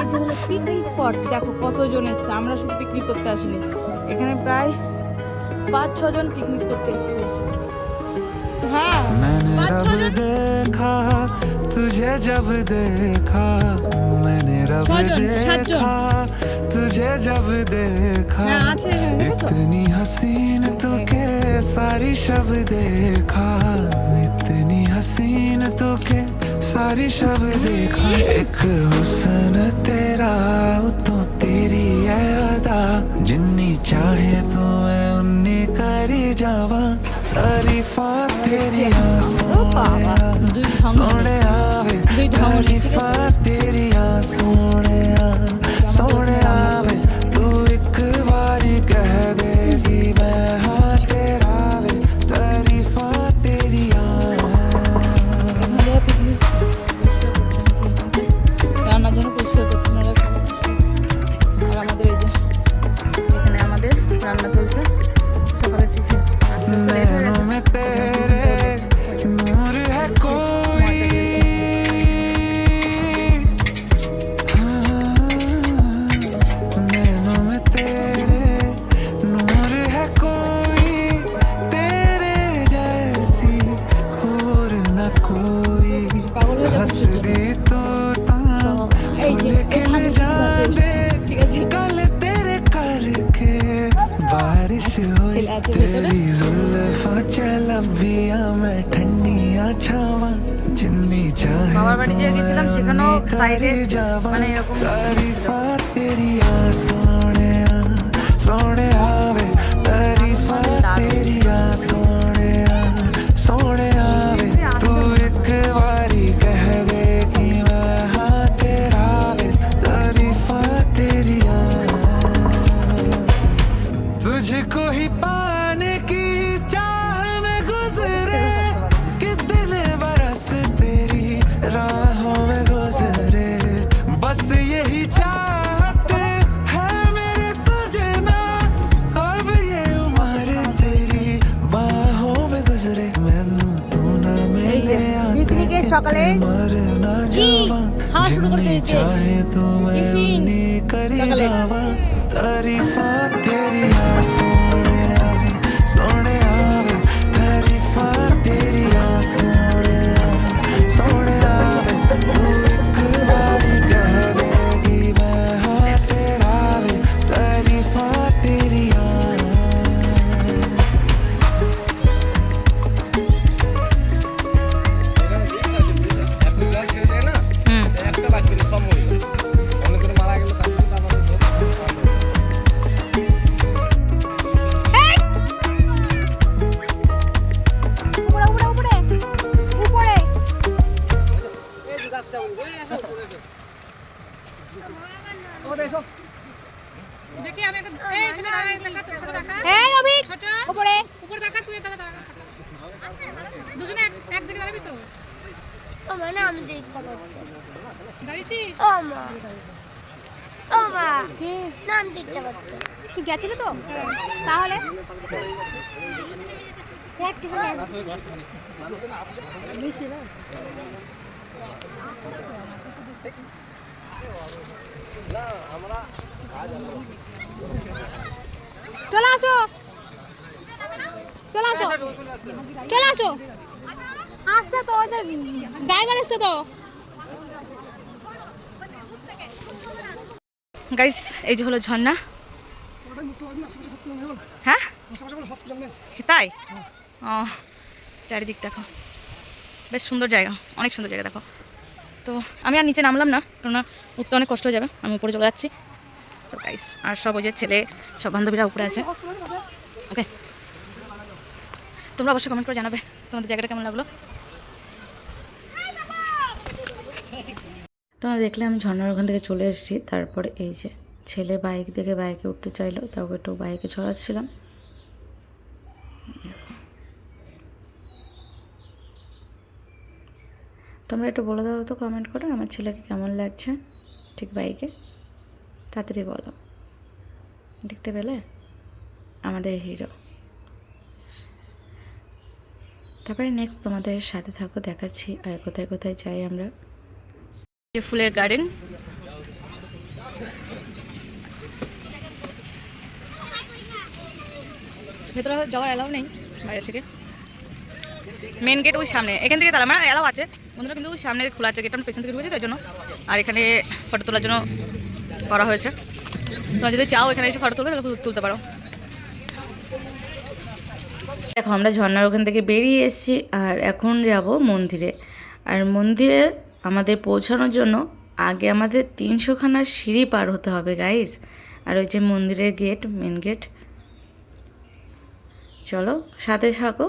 এই যে হলো পিকনিক স্পট দেখো কতজন এসছে আমরা শুধু পিকনিক করতে আসিনি এখানে প্রায় পাঁচ ছজন পিকনিক করতে এসছে হ্যাঁ मैंने पाँच रब छः जन? देखा तुझे जब देखा मैंने रब छः जन, सात जन। देखा तुझे जब देखा হ্যাঁ আছে এখানে দেখেছো? इतनी हसीन तो के सारी शब देखा इतनी हसीन तो के सारी शब देखा एक हुसन तेरा तो तेरी है अदा। जिन्नी चाहे तो मैं उन्नी करी जावा। तारीफा तेरी सोने आवे तारीफा तेरी जी हाँ शुरू कर दीजिए जी तेरी आँसू চলে আসো। চলে আসো। চলে আসো। আসছে তো ওই ড্রাইভার এসছে তো। গাইস এই যে হলো ঝর্ণা। হ্যাঁ? তাই? ও চারিদিক দেখো। বেশ সুন্দর জায়গা, অনেক সুন্দর জায়গা দেখো। তো আমি আর নিচে নামলাম না, কেননা উঠতে অনেক কষ্ট হয়ে যাবে, আমি উপরে চলে যাচ্ছি। তো গাইস আর সব ওই যে ছেলে, সব বান্ধবীরা উপরে আছে। ওকে তোমরা অবশ্যই কমেন্ট করে জানাবে, তোমাদের জায়গাটা কেমন লাগল? তোমরা দেখলে আমি ঝর্নার ওখান থেকে চলে এসেছি, তারপরে এই যে ছেলে বাইক থেকে বাইকে উঠতে চাইলো, তাও একটু বাইকে চড়াচ্ছিলাম। তোমরা একটু বলে দাও তো কমেন্ট করে আমার ছেলেকে কেমন লাগছে? ঠিক বাইকে? তাড়াতাড়ি বলো। দেখতে পেলে? আমাদের হিরো তারপরে নেক্সট তোমাদের সাথে থাকো, দেখাচ্ছি আর কোথায় কোথায় যাই আমরা। যে ফুলের গার্ডেন ভেতরে যাওয়ার অ্যালাউ নেই বাইরে থেকে। মেন গেট ওই সামনে, এখান থেকে তালা মানে অ্যালাউ আছে। বন্ধুরা কিন্তু ওই সামনে খোলা আছে গেটটা পেছন থেকে ঢুকেছি, তাই জন্য। আর এখানে ফটো তোলার জন্য করা হয়েছে। তোমরা যদি চাও এখানে এসে ফটো তুলবে, তাহলে তুলতে পারো। দেখো, আমরা ঝর্ণার ওখান থেকে বেরিয়ে এসেছি, আর এখন যাব মন্দিরে। আর মন্দিরে আমাদের পৌঁছানোর জন্য আগে আমাদের তিনশোখানার সিঁড়ি পার হতে হবে গাইজ আর ওই যে মন্দিরের গেট মেন গেট চলো, সাথে থাকো।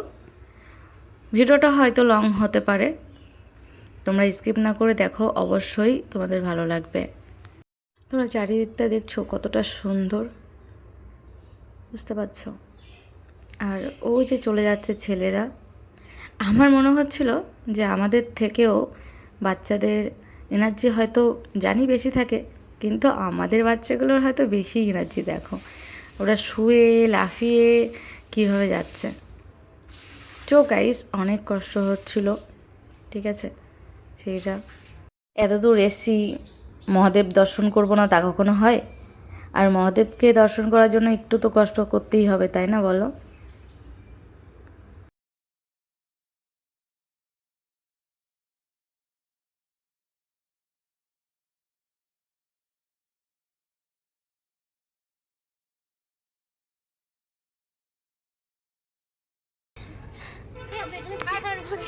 ভিডিওটা হয়তো লং হতে পারে। তোমরা স্কিপ না করে দেখো, অবশ্যই তোমাদের ভালো লাগবে। তোমরা চারিদিকটা দেখছ, কতটা সুন্দর। বুঝতে পারছ? আর ও যে চলে যাচ্ছে ছেলেরা। আমার মনে হচ্ছিল যে আমাদের থেকেও বাচ্চাদের এনার্জি হয়তো জানি বেশি থাকে, কিন্তু আমাদের বাচ্চাগুলোর হয়তো বেশি এনার্জি দেখো। ওরা শুয়ে, লাফিয়ে কীভাবে যাচ্ছে। চো গাইস অনেক কষ্ট হচ্ছিল, ঠিক আছে? সেইটা। এত দূর এসি মহাদেব দর্শন করব না তা কখনো হয়? আর মহাদেবকে দর্শন করার জন্য একটু তো কষ্ট করতেই হবে, তাই না বলো?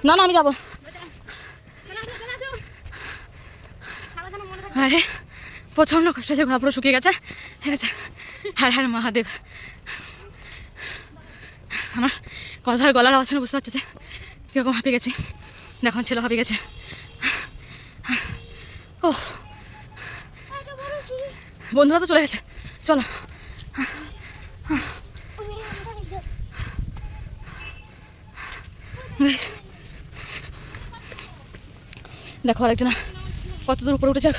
না না আমি যাব। আরে প্রচণ্ড কষ্ট হচ্ছে গা পুরো শুকিয়ে গেছে। ঠিক আছে। হ্যাঁ হ্যাঁ মহাদেব। আমার কথার গলার আওয়াজ বুঝতে পারছি যে কীরকম হাঁপিয়ে গেছি। দেখুন ছেলে হাঁপিয়ে গেছে। ও বন্ধুরা তো চলে গেছে। চলো। দেখো আরেকজন কত দূর উপরে উঠেছে।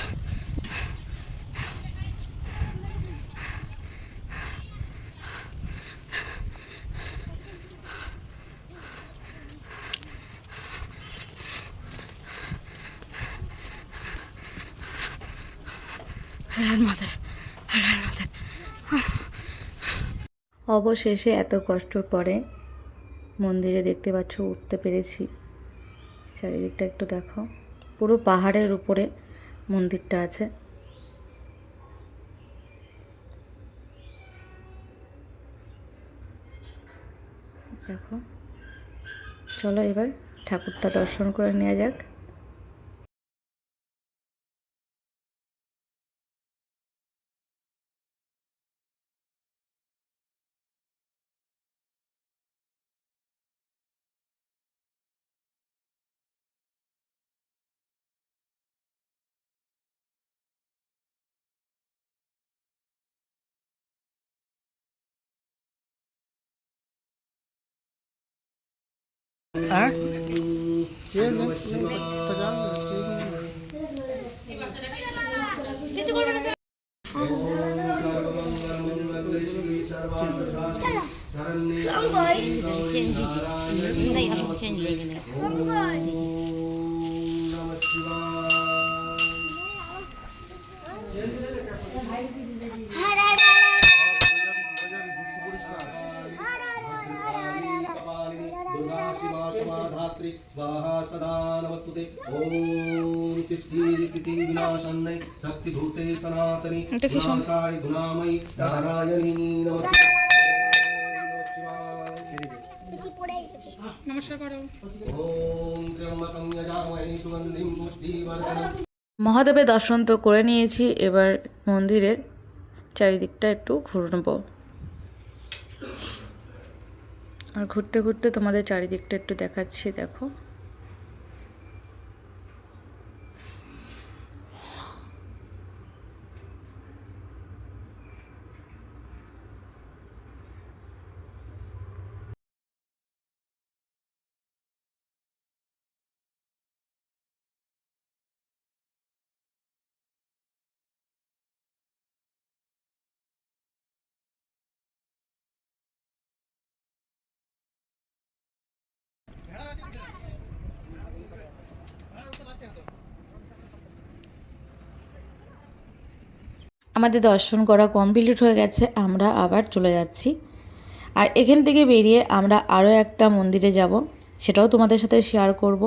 অবশেষে এত কষ্টর পরে মন্দিরে দেখতে পাচ্ছ, উঠতে পেরেছি। চারিদিকটা একটু দেখো। পুরো পাহাড়ের উপরে মন্দিরটা আছে। দেখো। চলো এবার ঠাকুরটা দর্শন করে নেওয়া যাক। হ্যাঁ চেঞ্জ চেঞ্জ চেঞ্জ विनाशन्नै शक्तिभूते सनातनि এটা কি শুন- विनाशाय गुणामयि नारायणी नमस्ते ॐ नमः शिवाय। কি পড়ে এসেছে নমস্কার করো ॐ त्र्यम्बकं यजामहे सुगन्धिं पुष्टिवर्धनम् মহাদেবের দর্শন তো করে নিয়েছি এবার মন্দিরের চারিদিকটা একটু ঘুরে নেব আর ঘুরতে ঘুরতে তোমাদের চারিদিকটা একটু দেখাচ্ছি দেখো আমাদের দর্শন করা কমপ্লিট হয়ে গেছে, আমরা আবার চলে যাচ্ছি। আর এখান থেকে বেরিয়ে আমরা আরও একটা মন্দিরে যাব, সেটাও তোমাদের সাথে শেয়ার করব।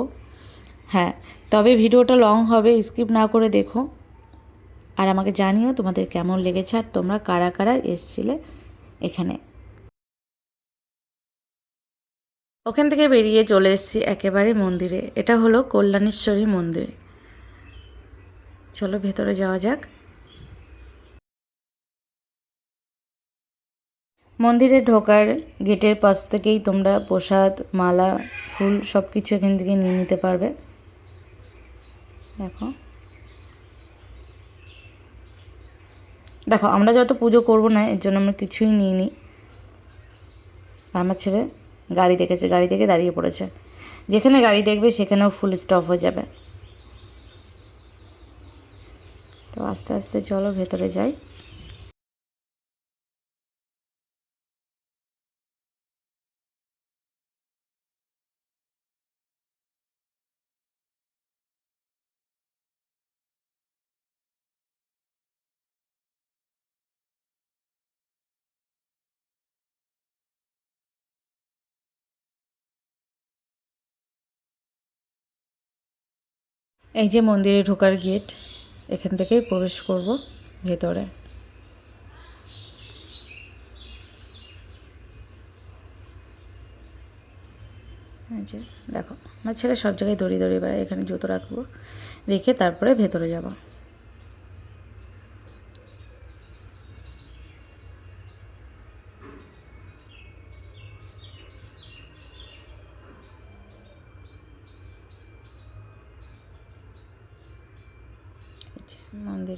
হ্যাঁ তবে ভিডিওটা লং হবে স্কিপ না করে দেখো। আর আমাকে জানিও তোমাদের কেমন লেগেছে আর তোমরা কারা কারা এসছিলে এখানে। ওখান থেকে বেরিয়ে চলে এসেছি একেবারে মন্দিরে, এটা হলো কল্যাণেশ্বরী মন্দির। চলো ভেতরে যাওয়া যাক। মন্দিরে ঢোকার গেটের পাশ থেকেই তোমরা প্রসাদ, মালা, ফুল সব কিছু এখান থেকে নিয়ে নিতে পারবে। দেখো। দেখো, আমরা যত পুজো করব না, এর জন্য আমরা কিছুই নিই নি আমার ছেলে গাড়ি দেখেছে, গাড়ি দেখে দাঁড়িয়ে পড়েছে। যেখানে গাড়ি দেখবে, সেখানেও ফুল স্টপ হয়ে যাবে। তো আস্তে আস্তে চলো, ভেতরে যাই। এই যে মন্দিরে ঢোকার গেট, এখান থেকেই প্রবেশ করব ভেতরে। যে, দেখো, আমার ছেলে সব জায়গায় দড়ি দড়ি বেড়ায়, এখানে জুতো রাখব, রেখে তারপরে ভেতরে যাব এই যে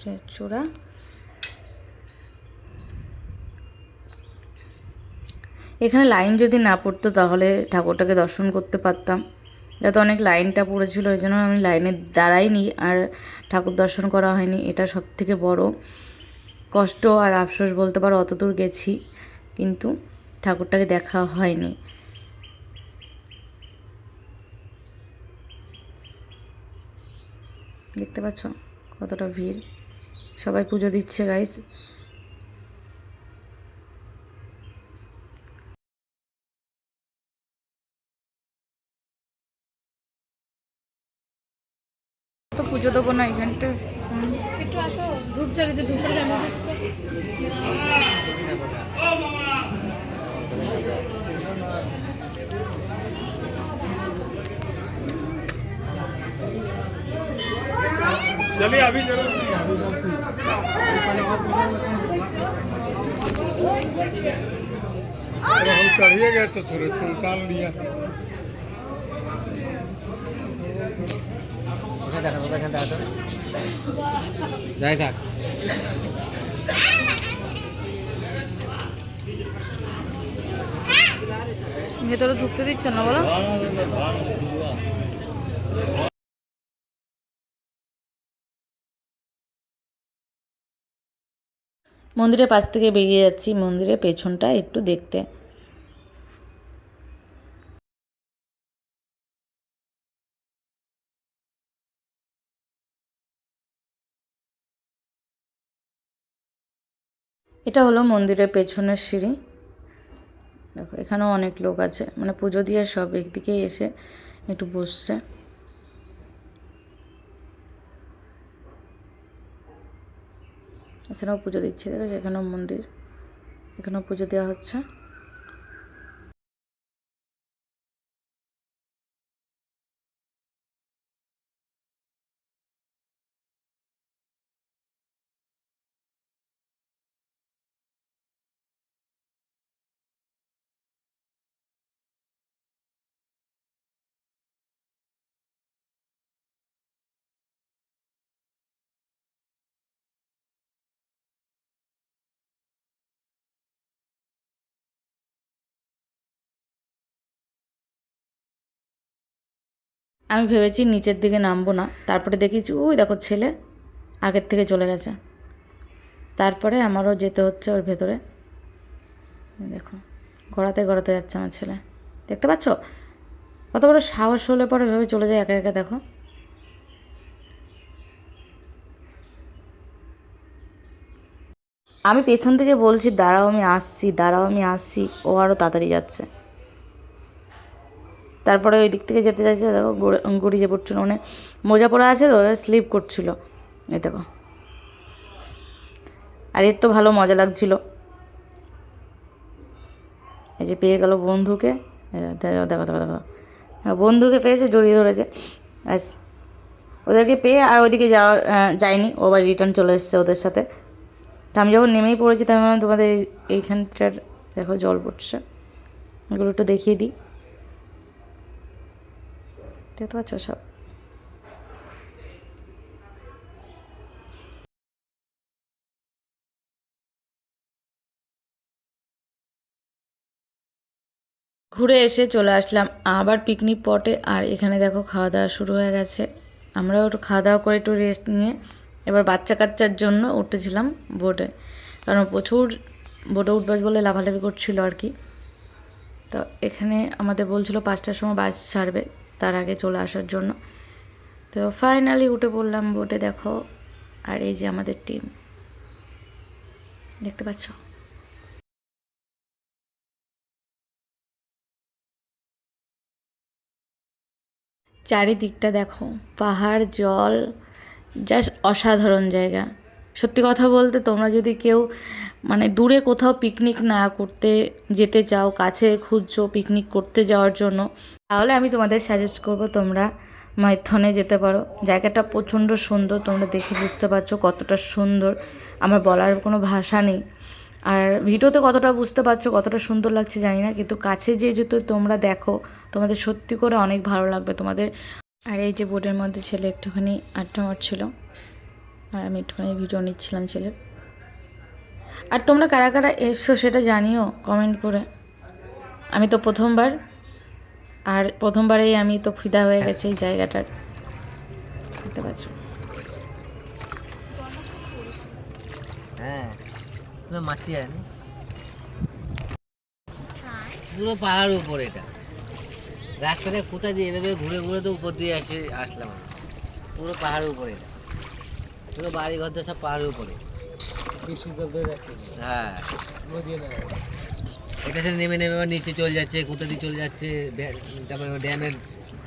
মন্দিরের চূড়া। এখানে লাইন যদি না পড়তো তাহলে ঠাকুরটাকে দর্শন করতে পারতাম। যাতে অনেক লাইনটা পড়েছিল ওই জন্য আমি লাইনে দাঁড়াইনি আর ঠাকুর দর্শন করা হয়নি। এটা সব থেকে বড় কষ্ট আর আফসোস বলতে পারো, অত দূর গেছি, কিন্তু ঠাকুরটাকে দেখা হয়নি। দেখতে পাচ্ছ কতটা ভিড়? সবাই পুজো দিচ্ছে গাইস তো পুজো দেবো না এখানটা। একটু আসো ধূপ জ্বালিয়ে ধূপ জানো हम चढ़िए गए तो सूरज को निकाल लिया যাই থাক ভেতরে ঢুকতে দিচ্ছে না বলো মন্দিরের পাশ থেকে বেরিয়ে যাচ্ছি। মন্দিরের পেছনটা একটু দেখতে। এটা হলো মন্দিরের পেছনের সিঁড়ি। দেখো, এখানেও অনেক লোক আছে। মানে পুজো দিয়ে সব একদিকেই এসে একটু বসছে। এখানেও পুজো দিচ্ছে দেখো এখানেও মন্দির এখানেও পুজো দেওয়া হচ্ছে। আমি ভেবেছি নিচের দিকে নামবো না। তারপরে দেখেছি, ওই দেখো ছেলে আগের থেকে চলে গেছে। তারপরে আমারও যেতে হচ্ছে ওর ভেতরে। দেখো, গড়াতে গড়াতে যাচ্ছে আমার ছেলে। দেখতে পাচ্ছ? কত বড় সাহস হলে পরে ভেবে চলে যায় একা একা, দেখো। আমি পেছন থেকে বলছি, দাঁড়াও, আমি আসছি, দাঁড়াও, আমি আসছি। ও আরও তাড়াতাড়ি যাচ্ছে। তারপরে ওই দিক থেকে যেতে যাচ্ছে দেখো গড়ে- গড়িয়ে পড়ছিল মানে মোজা পড়া আছে তো স্লিপ করছিল। এই দেখো। আর এর তো ভালো মজা লাগছিল। এই যে পেয়ে গেল বন্ধুকে। দেখো দেখো দেখো দেখো। হ্যাঁ, বন্ধুকে পেয়েছে জড়িয়ে ধরেছে। ব্যাস। ওদেরকে পেয়ে আর ওইদিকে যাওয়া যায়নি। ও আবার রিটার্ন চলে এসছে ওদের সাথে। তো আমি যখন নেমেই পড়েছি তখন তোমাদের এই- এইখানটার দেখো জল পড়ছে। এগুলো একটু দেখিয়ে দিই। দেখতে পাচ্ছ সব? ঘুরে এসে চলে আসলাম আবার পিকনিক পটে আর এখানে দেখো খাওয়া দাওয়া শুরু হয়ে গেছে। আমরাও একটু খাওয়া দাওয়া করে একটু রেস্ট নিয়ে এবার বাচ্চা কাচ্চার জন্য উঠেছিলাম বোটে কারণ প্রচুর বোটে উঠবাস বলে লাভালাভি করছিল আর কি। তো এখানে আমাদের বলছিল পাঁচটার সময় বাস ছাড়বে। তার আগে চলে আসার জন্য। তো ফাইনালি উঠে পড়লাম বোটে দেখো, আর এই যে আমাদের টিম দেখতে পাচ্ছ? চারিদিকটা দেখো, পাহাড়, জল জাস্ট অসাধারণ জায়গা। সত্যি কথা বলতে, তোমরা যদি কেউ মানে দূরে কোথাও পিকনিক না করতে যেতে চাও, কাছে খুঁজছো পিকনিক করতে যাওয়ার জন্য তাহলে আমি তোমাদের সাজেস্ট করব তোমরা মাইথনে যেতে পারো। জায়গাটা প্রচণ্ড সুন্দর, তোমরা দেখে বুঝতে পারছ কতটা সুন্দর। আমার বলার কোনো ভাষা নেই। আর ভিডিওতে কতটা বুঝতে পারছ, কতটা সুন্দর লাগছে জানি না, কিন্তু কাছে যে যদি তোমরা দেখো, তোমাদের সত্যি করে অনেক ভালো লাগবে তোমাদের। আর এই যে বোর্ডের মধ্যে ছেলে একটুখানি আড্ডা মারছিল, আর আমি একটুখানি ভিডিও নিচ্ছিলাম ছেলের। আর তোমরা কারা কারা এসছো সেটা জানিও কমেন্ট করে। আমি তো প্রথমবার আর প্রথমবারেই আমি তো ফিদা হয়ে গেছি এই জায়গাটার। দেখতে পাচ্ছ? হ্যাঁ। পুরো পাহাড়ের উপর এটা। রাস্তাটা কোথায় দিয়ে এভাবে ঘুরে ঘুরে তো উপর দিয়ে আসে আসলাম পুরো পাহাড়ের উপরে এটা। পুরো বাড়ি ঘর সব পাহাড়ের উপরে। হ্যাঁ। নদী না এটা নেমে নেমে আবার নিচে চলে যাচ্ছে কোথা দিয়ে চলে যাচ্ছে তারপরে ড্যামের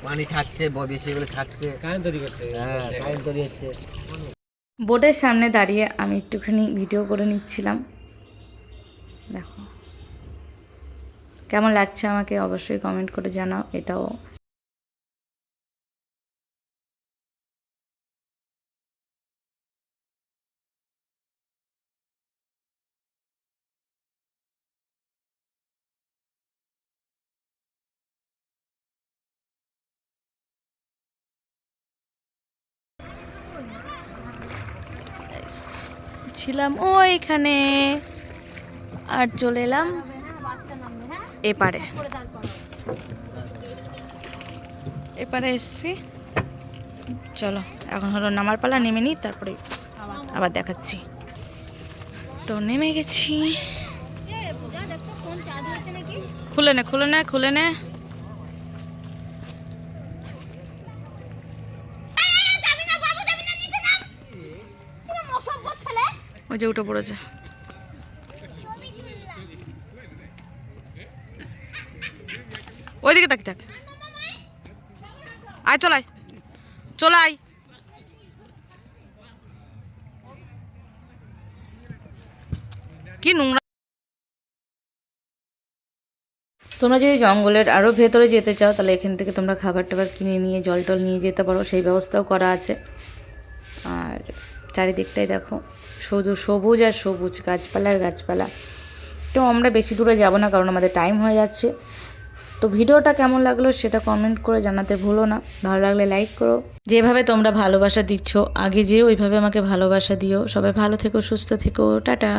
পানি ছাড়ছে বেশি করে থাকছে কারেন্ট তৈরি করছে। হ্যাঁ কারেন্ট তৈরি হচ্ছে। বোটের সামনে দাঁড়িয়ে আমি একটুখানি ভিডিও করে নিচ্ছিলাম। দেখো। কেমন লাগছে আমাকে অবশ্যই কমেন্ট করে জানাও এটাও ছিলাম ওইখানে। আর চলে এলাম এপারে। এপারে এসছি। চলো, এখন হলো নামার পালা, নেমে নিই, তারপরে আবার দেখাচ্ছি। তো নেমে গেছি। খুলে নে খুলে নে খুলে নে। ওই যে উঠে পড়েছে। ওইদিকে তাকি থাক। আয় চলাই চলাই কি নোংরা। তোমরা যদি জঙ্গলের আরও ভেতরে যেতে চাও, তাহলে এখান থেকে তোমরা খাবার টাবার কিনে নিয়ে জল টল নিয়ে যেতে পারো। সেই ব্যবস্থাও করা আছে। আর চারিদিকটাই দেখো। শুধু সবুজ আর সবুজ, গাছপালা আর গাছপালা। তো আমরা বেশি দূরে যাব না, কারণ আমাদের টাইম হয়ে যাচ্ছে। তো ভিডিওটা কেমন লাগল সেটা কমেন্ট করে জানাতে ভুলো না। ভালো লাগলে লাইক করো। যেভাবে তোমরা ভালোবাসা দিচ্ছ, আগে যে ওইভাবে আমাকে ভালোবাসা দিও। সবাই ভালো থেকো, সুস্থ থেকো। টাটা।